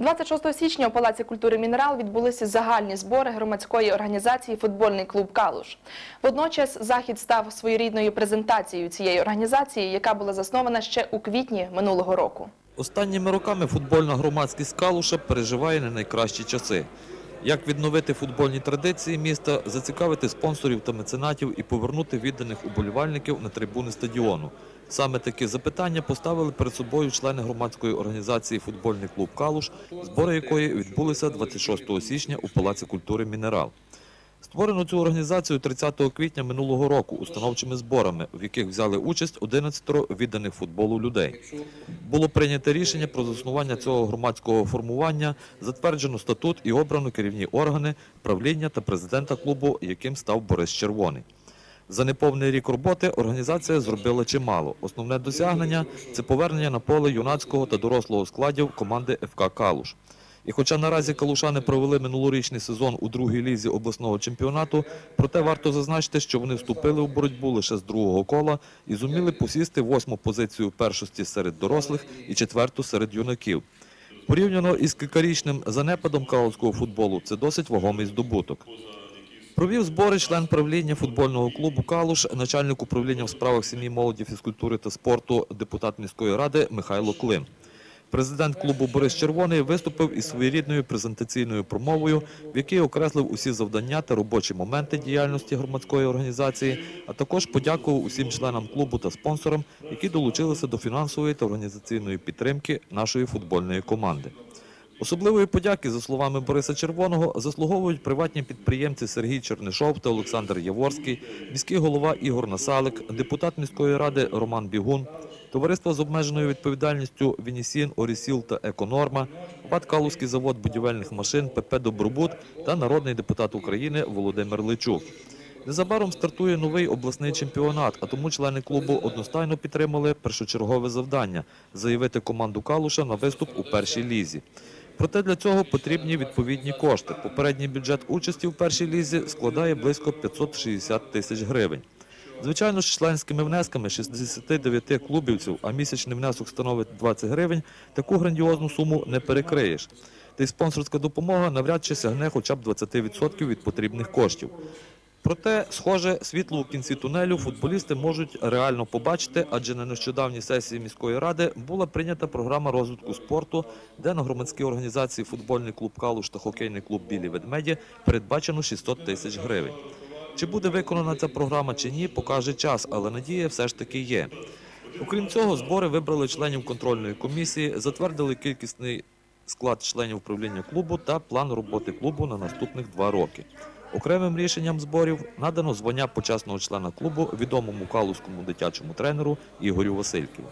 26 січня у Палаці культури Мінерал відбулися загальні збори громадської організації Футбольний клуб Калуш. Водночас захід став своєрідною презентацією цієї організації, яка була заснована ще у квітні минулого року. Останніми роками футбольна громадськість Калуша переживає не найкращі часи. Як відновити футбольні традиції міста, зацікавити спонсорів та меценатів і повернути відданих уболівальників на трибуни стадіону? Саме такі запитання поставили перед собою члени громадської організації Футбольний клуб Калуш, збори якої відбулися 26 січня у Палаці культури Мінерал. Створено цю організацію 30 квітня минулого року установчими зборами, в яких взяли участь 11 відданих футболу людей. Було прийнято рішення про заснування цього громадського формування, затверджено статут і обрано керівні органи, правління та президента клубу, яким став Борис Червоний. За неповний рік роботи організація зробила чимало. Основне досягнення – це повернення на поле юнацького та дорослого складів команди ФК «Калуш». І хоча наразі калушани провели минулорічний сезон у другій лізі обласного чемпіонату, проте варто зазначити, що вони вступили у боротьбу лише з другого кола і зуміли посісти восьму позицію першості серед дорослих і четверту серед юнаків. Порівняно із кількарічним занепадом калуського футболу, це досить вагомий здобуток. Провів збори член правління футбольного клубу «Калуш», начальник управління в справах сім'ї, молоді, фізкультури та спорту, депутат міської ради Михайло Клим. Президент клубу Борис Червоний виступив із своєрідною презентаційною промовою, в якій окреслив усі завдання та робочі моменти діяльності громадської організації, а також подякував усім членам клубу та спонсорам, які долучилися до фінансової та організаційної підтримки нашої футбольної команди. Особливої подяки, за словами Бориса Червоного, заслуговують приватні підприємці Сергій Чернишов та Олександр Яворський, міський голова Ігор Насалик, депутат міської ради Роман Бігун, товариство з обмеженою відповідальністю Вінісін, Орісіл та Еконорма, ПАД Калузький завод будівельних машин ПП Добробут та народний депутат України Володимир Личук. Незабаром стартує новий обласний чемпіонат, а тому члени клубу одностайно підтримали першочергове завдання – заявити команду Калуша на виступ у першій лізі. Проте для цього потрібні відповідні кошти. Попередній бюджет участі в першій лізі складає близько 560 тисяч гривень. Звичайно, з членськими внесками 69 клубівців, а місячний внесок становить 20 гривень, таку грандіозну суму не перекриєш. Та й спонсорська допомога навряд чи сягне хоча б 20% від потрібних коштів. Проте, схоже, світло у кінці тунелю футболісти можуть реально побачити, адже на нещодавній сесії міської ради була прийнята програма розвитку спорту, де на громадські організації футбольний клуб Калуш та хокейний клуб Білі ведмеді передбачено 600 тисяч гривень. Чи буде виконана ця програма чи ні, покаже час, але надія все ж таки є. Окрім цього, збори вибрали членів контрольної комісії, затвердили кількісний склад членів управління клубу та план роботи клубу на наступних два роки. Окремим рішенням зборів надано звання почесного члена клубу відомому калузькому дитячому тренеру Ігорю Васильківу.